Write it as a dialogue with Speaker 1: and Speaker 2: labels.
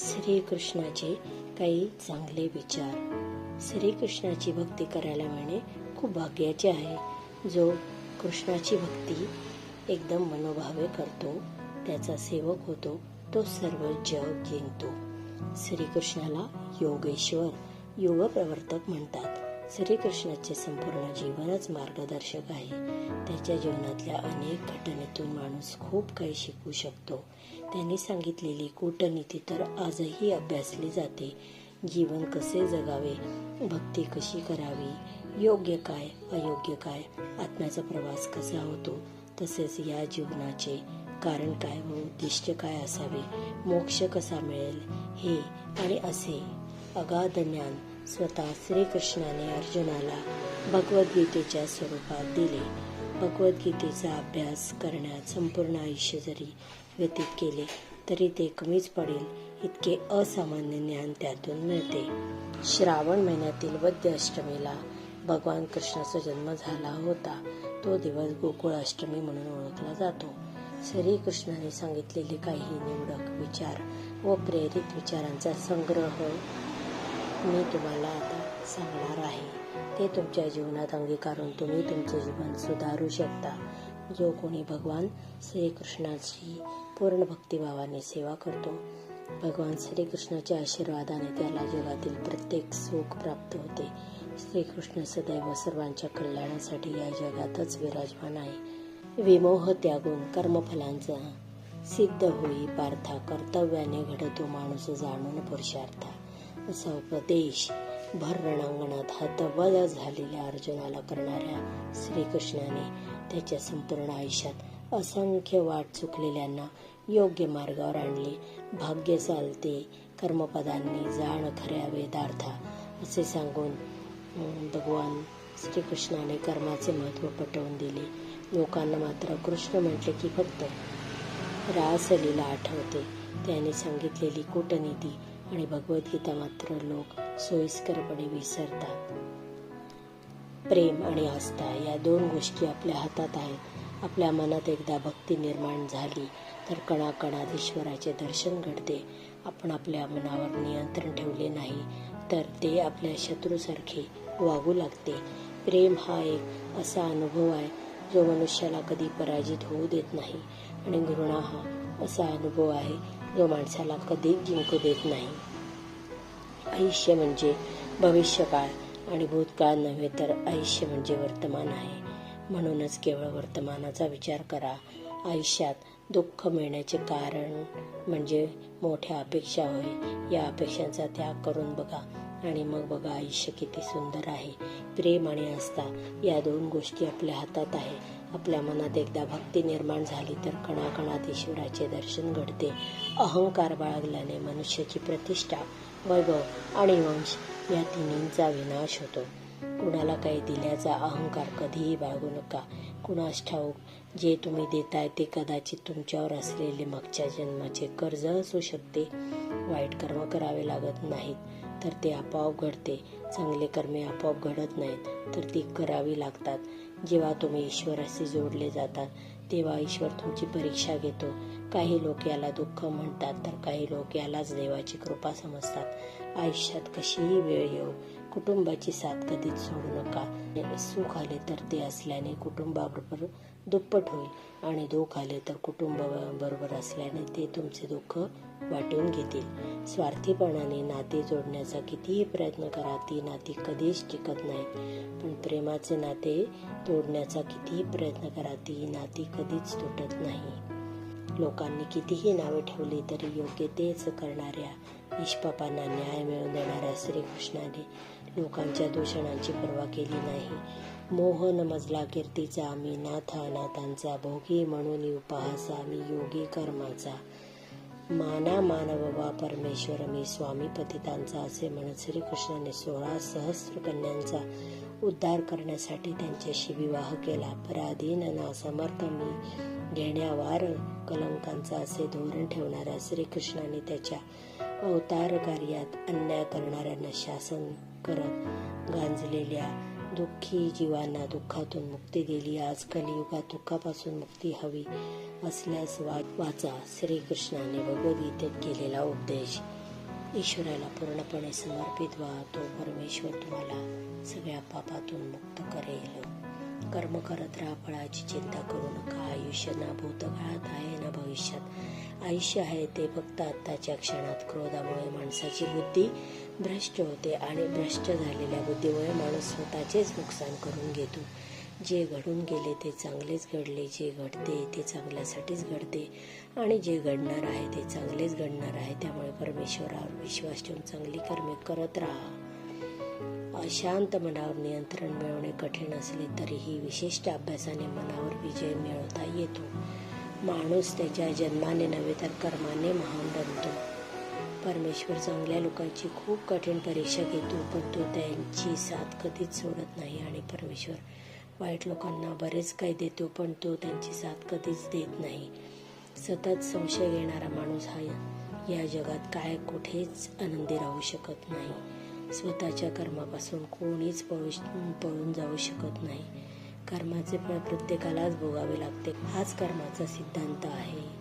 Speaker 1: श्रीकृष्णाचे काही चांगले विचार. श्रीकृष्णाची भक्ती करायला मिळणे खूप भाग्याचे आहे. जो कृष्णाची भक्ती एकदम मनोभावे करतो त्याचा सेवक होतो तो सर्व जग जिंकतो. श्रीकृष्णाला योगेश्वर योग प्रवर्तक म्हणतात. श्रीकृष्णाचे संपूर्ण जीवनच मार्गदर्शक आहे. त्याच्या जीवनातल्या अनेक घटनेतून माणूस खूप काही शिकू शकतो. त्यांनी सांगितलेली कूटनीती तर आजही अभ्यासली जाते. जीवन कसे जगावे भक्ती कशी करावी योग्य काय अयोग्य काय आत्म्याचा प्रवास कसा होतो तसेच या जीवनाचे कारण काय व उद्दिष्ट काय असावे मोक्ष कसा मिळेल हे आणि असे अगाध ज्ञान स्वतः श्रीकृष्णाने अर्जुनाला भगवद्गीतेच्या स्वरूपात दिले. भगवद्गीतेचा अभ्यास करण्यात संपूर्ण आयुष्य जरी व्यतीत केले तरी ते कमीच पडेल इतके असामान्य ज्ञान त्यातून मिळते. श्रावण महिन्यातील वद्य अष्टमीला भगवान कृष्णाचा जन्म झाला होता. तो दिवस गोकुळ अष्टमी म्हणून ओळखला जातो. श्रीकृष्णाने सांगितलेले काही निवडक विचार व प्रेरित विचारांचा संग्रह मी तुम्हाला आता सांगणार आहे. ते तुमच्या जीवनात अंगीकारून तुम्ही तुमचे जीवन सुधारू शकता. जो कोणी भगवान श्रीकृष्णाची पूर्ण भक्तिभावाने सेवा करतो भगवान श्रीकृष्णाच्या आशीर्वादाने त्याला जगातील प्रत्येक सुख प्राप्त होते. श्रीकृष्ण सदैव सर्वांच्या कल्याणासाठी या जगातच विराजमान आहे. विमोह त्यागून कर्मफलांचा सिद्ध होई पार्था कर्तव्याने घडतो माणूस जाणून पुरुषार्था. असा उपदेश भर रणांगणात हतबल झालेल्या अर्जुनाला करणाऱ्या श्रीकृष्णाने त्याच्या संपूर्ण आयुष्यात असंख्य वाट चुकलेल्यांना योग्य मार्गावर आणले. भाग्य चालते कर्मपदांनी जाण खऱ्या वेदार्था असे सांगून भगवान श्रीकृष्णाने कर्माचे महत्त्व पटवून दिले. लोकांना मात्र कृष्ण म्हटले की फक्त रासलीला आठवते. त्याने सांगितलेली कूटनीती आणि भगवद्गीता मात्र लोक सोयीस्करपणे विसरतात. प्रेम आणि आस्था या दोन गोष्टी आपल्या हातात आहेत. आपल्या मनात एकदा भक्ती निर्माण झाली तर कणाकणात ईश्वराचे दर्शन घडते. आपण आपल्या मनावर नियंत्रण ठेवले नाही तर ते आपल्या शत्रूसारखे वागू लागते. प्रेम हा एक असा अनुभव आहे जो मनुष्याला कधी पराजित होऊ देत नाही. आणि घृणा हा असा अनुभव आहे जो माणसाला कधीच जिंकू देत नाही. आयुष्य म्हणजे भविष्यकाळ आणि भूतकाळ नव्हे तर आयुष्य म्हणजे वर्तमान आहे. म्हणूनच केवळ वर्तमानाचा विचार करा. आयुष्यात दुःख मिळण्याचे कारण म्हणजे मोठ्या अपेक्षा होय. या अपेक्षांचा त्याग करून बघा आणि मग बघा आयुष्य किती सुंदर आहे. प्रेम आणि आस्था या दोन गोष्टी आपल्या हातात आहे आपल्या मनात एकदा भक्ती निर्माण झाली तर कणाकणात ईश्वराचे दर्शन घडते. अहंकार बाळगल्याने मनुष्याची प्रतिष्ठा वैभव आणि वंश या तिन्हींचा विनाश होतो. कुणाला काही दिल्याचा अहंकार कधीही बाळगू नका. कुणास ठाऊक जे तुम्ही देताय ते कदाचित तुमच्यावर असलेले मागच्या जन्माचे कर्ज असू शकते. वाईट कर्म करावे लागत नाहीत तर ते आपोआप घडते. चांगले कर्मे आपोआप घडत नाहीत तर ती करावी लागतात. जेव्हा तुम्ही ईश्वराशी जोडले जातात तेव्हा ईश्वर तुमची परीक्षा घेतो. काही लोक याला दुःख म्हणतात तर काही लोक यालाच देवाची कृपा समजतात. आयुष्यात कशीही वेळ येऊ कुटुंबाची साथ कधीच सोडू नका. सुख आले तर ते असल्याने कुटुंबाबरोबर दुप्पट होईल आणि दुःख आले तर कुटुंबाबरोबर असल्याने ते तुमचे दुःख वाटून घेतील. स्वार्थीपणाने नाते जोडण्याचा कितीही प्रयत्न करा ती नाती कधीच टिकत नाहीत पण प्रेमाचे नाते तोडण्याचा कितीही प्रयत्न करा ती नाती कधीच तुटत नाही. लोकांनी कितीही नावे ठेवली तरी योग्य तेच करणाऱ्या निष्पापांना न्याय मिळवून देणाऱ्या श्रीकृष्णाने लोकांच्या दूषणांची पर्वा केली नाही. मोह मजला कीर्तीचा आम्ही नाथ अनाथांचा भोगी म्हणून उपहासा मी योगी कर्माचा. माना मानववा परमेश्वर मी स्वामी पतितांचा असे म्हणत श्रीकृष्णाने सोळा सहस्र कन्यांचा उद्धार करण्यासाठी त्यांच्याशी विवाह केला. पराधीन ना समर्थ मी घेण्यावार कलंकांचा असे धोरण ठेवणाऱ्या श्रीकृष्णाने त्याच्या अवतार कार्यात अन्याय करणाऱ्यांना शासन करत गांजलेल्या दुःखी जीवांना दुःखातून मुक्ती दिली. आज कलियुगात दुःखापासून मुक्ती हवी असल्यास वा वाचा. श्रीकृष्णाने भगवद्गीतेत केलेला उपदेश. ईश्वराला पूर्णपणे समर्पित व्हा. तो परमेश्वर तुम्हाला सगळ्या पापातून मुक्त करेल. कर्म करत राहा. फळाची चिंता करू नका. आयुष्य ना भूतकाळात आहे ना भविष्यात? आयुष्य आहे ते फक्त आत्ताच्या क्षणात. क्रोधामुळे माणसाची बुद्धी भ्रष्ट होते आणि भ्रष्ट झालेल्या बुद्धीमुळे माणूस स्वतःचेच नुकसान करून घेतो. जे घडून गेले ते चांगलेच घडले जे घडते ते चांगल्यासाठीच घडते आणि जे घडणार आहे ते चांगलेच घडणार आहे. त्यामुळे परमेश्वरावर विश्वास ठेवून चांगली कर्मे करत राहा. अशांत मनावर नियंत्रण मिळवणे कठीण असले तरीही विशिष्ट अभ्यासाने मनावर विजय मिळवता येतो. माणूस त्याच्या जन्माने नव्हे तर कर्माने महान बनतो. परमेश्वर चांगल्या लोकांची खूप कठीण परीक्षा घेतो पण तो त्यांची साथ कधीच सोडत नाही आणि परमेश्वर वाईट लोकांना बरेच काही देतो पण तो त्यांची साथ कधीच देत नाही. सतत संशय घेणारा माणूस हा या जगात काय कुठेच आनंदी राहू शकत नाही. स्वतःच्या कर्मापासून कोणीच पळू पळून जाऊ शकत नाही. कर्माचे फळ प्रत्येकालाच भोगावे लागते. हाच कर्माचा सिद्धांत आहे.